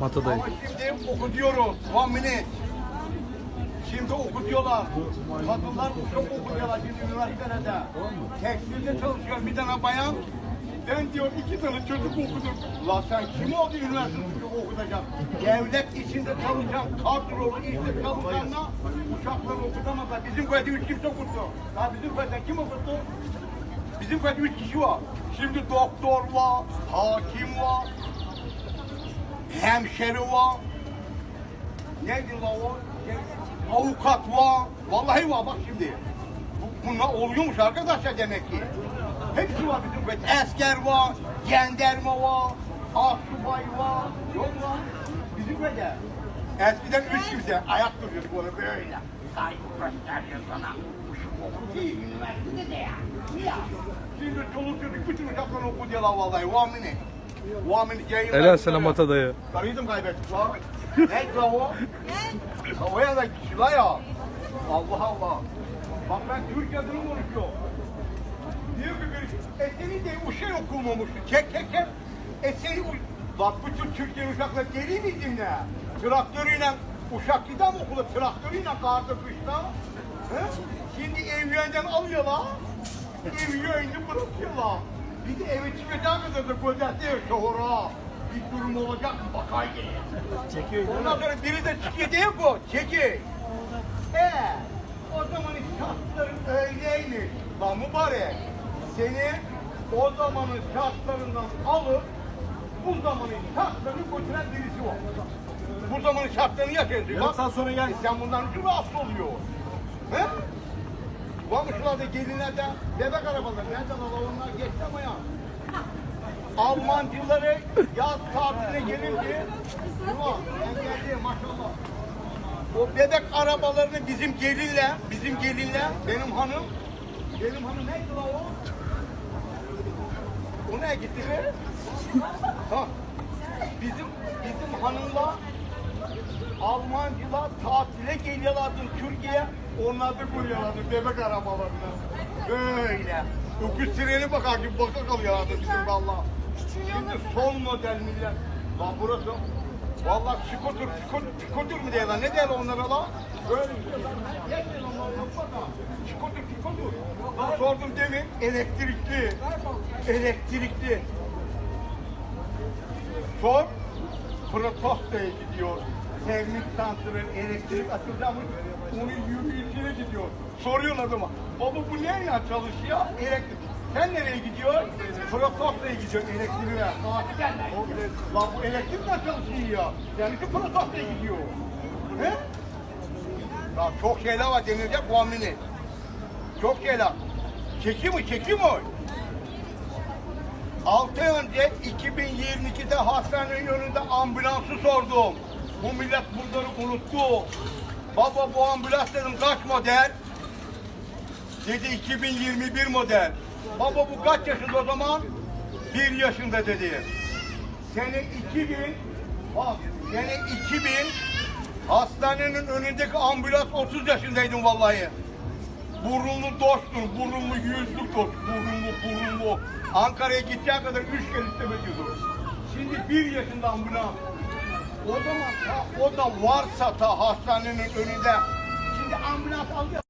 Matadayım. Şimdi okutuyoruz. One minute. Şimdi okutuyorlar. Kadınlar çok okutuyorlar şimdi üniversitelerde. Tekstilde çalışıyor bir tane bayan. Ben diyor iki tane çocuk okudum. La sen kim oldu üniversite çocuk okutacak? Devlet içinde çalışan kadrolu işte çalışanla uçakları okutamazlar. Bizim köyde üç kimse okuttu. Ya bizim köyde kim okuttu? Bizim köyde üç kişi var. Şimdi doktor var, hakim var, hemşeri var. Neydi la o? Avukat var. Vallahi var bak şimdi. Bu- Bunlar oluyormuş arkadaşlar demek ki. Hepsi var bizim köyde. Asker var, gendarme var, asubay var. Yok lan. Bizim köyde. Eskiden üç kimse ayak duruyorduk onu böyle. Saygı gösteriyor sana. Değil, üniversitede de ya. Ya. Şimdi çoluk çocuk bütün uçakları okuyorlar vallahi. One minute. One minute yayınlar. Helal sana Matadayı. Karıyı da mı kaybettik la? ne la o? Havaya da kişi la ya. Allah Allah. Bak ben Türk adını konuşuyorum. Diyor ki bir e senin de uşak okumamışsın. Çek çek çek. E seni u- Bak bütün Türkiye uşaklar geri mi dinle? Traktörüyle uşak giden okula? Traktörüyle karda kışta. He? Şimdi evyenden alıyorlar. Evyenini bırakıyorlar. Bir de eve çıkacak kadar da gözetiyor şohura. Bir durum olacak mı bakay diye. Çekiyor. Ondan sonra biri de çıkıyor diyor ki çeki. He. O zaman şartların öyleymiş. Lan mübarek. Seni o zamanın şartlarından alıp bu zamanın şartlarını götüren birisi var. Bu zamanın şartlarını yaşıyor. Yarım saat sonra gel. E sen bundan için rahatsız oluyor. He? Şurada gelinlerde bebek arabaları. Nereden alalım onlar geçti ama ya. Almancıları yaz tatiline gelince Ulan ben geldim maşallah. O bebek arabalarını bizim gelinle, bizim gelinle, benim hanım, benim hanım neydi la o? O neye gitti be? ha. Bizim, bizim hanımla Almancılar tatile geliyorlardı Türkiye'ye. Onlar da kuruyorlardı bebek arabalarını. Böyle. Öküz treni bakar gibi baka kalıyorlardı bizim valla. Şimdi son model millet. Lan burası. Valla çikotur, çikotur, çikotur mu diyorlar? Ne diyorlar onlara la? Bak Çikotur, çikotur. Ben sordum demin. Elektrikli. Elektrikli. Sor. Protosta'ya gidiyor. Termik santralin elektrik atılacakmış. Onun yürüyüşüne gidiyor. Soruyorlar adama. Baba bu neyle çalışıyor? Elektrik. Sen nereye gidiyor? Protosta'ya gidiyor elektriğe. Lan bu elektrikle çalışıyor. Yani ki Protosta'ya gidiyor. He? Ya çok şeyler var denilecek amini. Çok şeyler. Çeki mi? Çeki mi? 6 ay önce 2022'de hastanenin önünde ambulansı sordum. Bu millet bunları unuttu. Baba bu ambulans dedim kaç model? Dedi 2021 model. Baba bu kaç yaşında o zaman? Bir yaşında dedi. Sene 2000, bak sene 2000 hastanenin önündeki ambulans 30 yaşındaydım vallahi. Burunlu dosttur, burunlu yüzlük dost, burunlu burunlu. Ankara'ya gideceği kadar üç kere isteme diyordu. Şimdi bir yaşında ambulans. O zaman o da varsa ta hastanenin önünde. Şimdi ambulans alıyor.